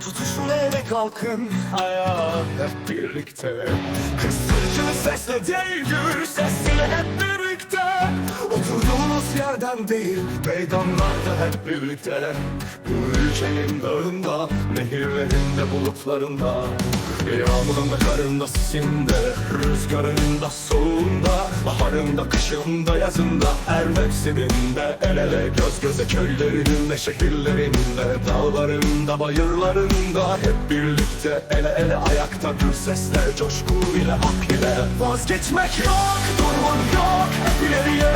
Tutuşun ele kalkın. Ayağa hep birlikte. Kısırcı sesle değil gür sesle hep birlikte. Oturduğumuz yerden değil meydanlarda hep birlikte. Bu ülkenin dağında, nehirlerinde, bulutlarında. Yağmurunda, karında, sisinde, rüzgarında, soğuğunda Baharında, kışında, yazında, her mevsiminde El ele, göz göze köylerinde, şehirlerinde Dağlarında, bayırlarında Hep birlikte, ele ele ayakta Gür sesler, coşku ile, hak ile Vazgeçmek yok, durmak yok Hep ileriye.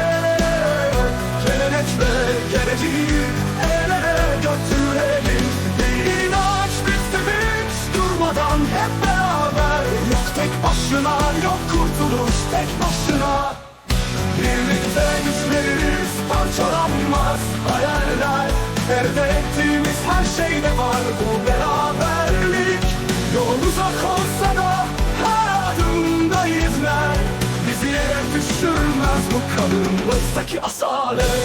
Gelenek ve geleceği El ele götürelim. Bir inanç, sevinç Durmadan hep beraber. Yok tek başına, yok kurtuluş tek başına her şeyde var Bu beraberlik. Yol uzak olsa da her adımda izler Bizi yere düşürmez bu kanımızdaki asalet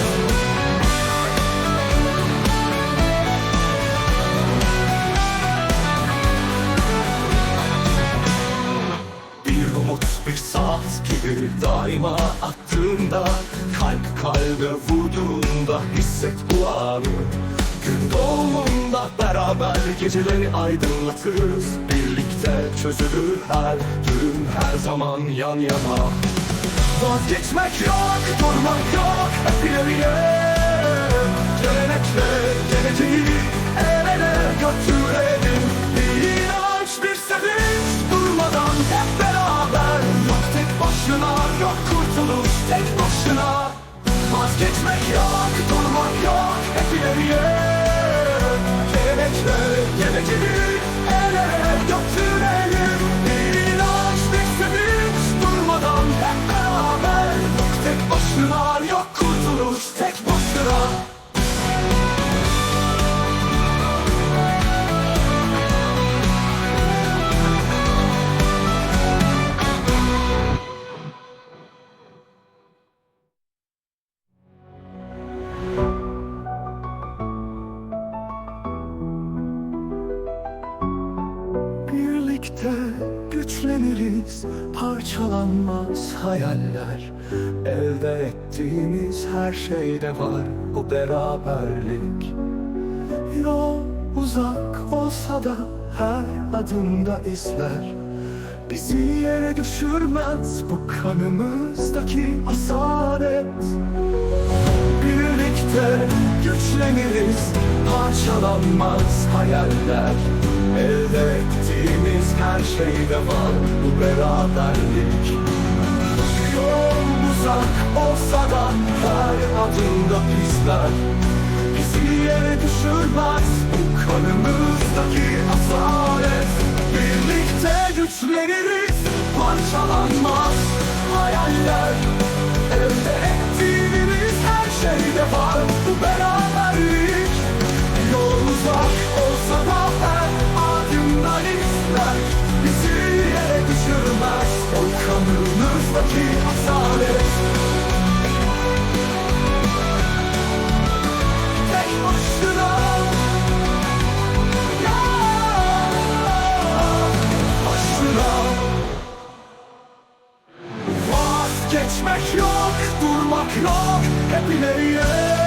bir saat gibi daima attığında Kalp kalbe vurduğunda hisset bu anı Gün doğumunda beraber geceleri aydınlatırız. Birlikte çözülür her gün her zaman yan yana. Vazgeçmek yok, durmak yok hep ileriye Gelenekle geleceği el ele götürelim. Bir inanç, bir sevinç durmadan hep beraber. Yok tek başına, yok kurtuluş tek başına. Vazgeçmek yok, durmak yok hep ileriye Birlikte güçleniriz Parçalanmaz hayaller. Elde ettiğimiz her şeyde var Bu beraberlik. Yol uzak olsa da Her adımda izler. Bizi yere düşürmez Bu kanımızdaki asalet. Birlikte güçleniriz Parçalanmaz hayaller. Elde ettiğimiz her şeyde var. Bu beraberlik. Yol uzak olsa da Her adımda izler Bizi yere düşürmez Bu kanımızdaki asalet. Birlikte güçleniriz Parçalanmaz Geçmek yok, durmak yok, hep ileriye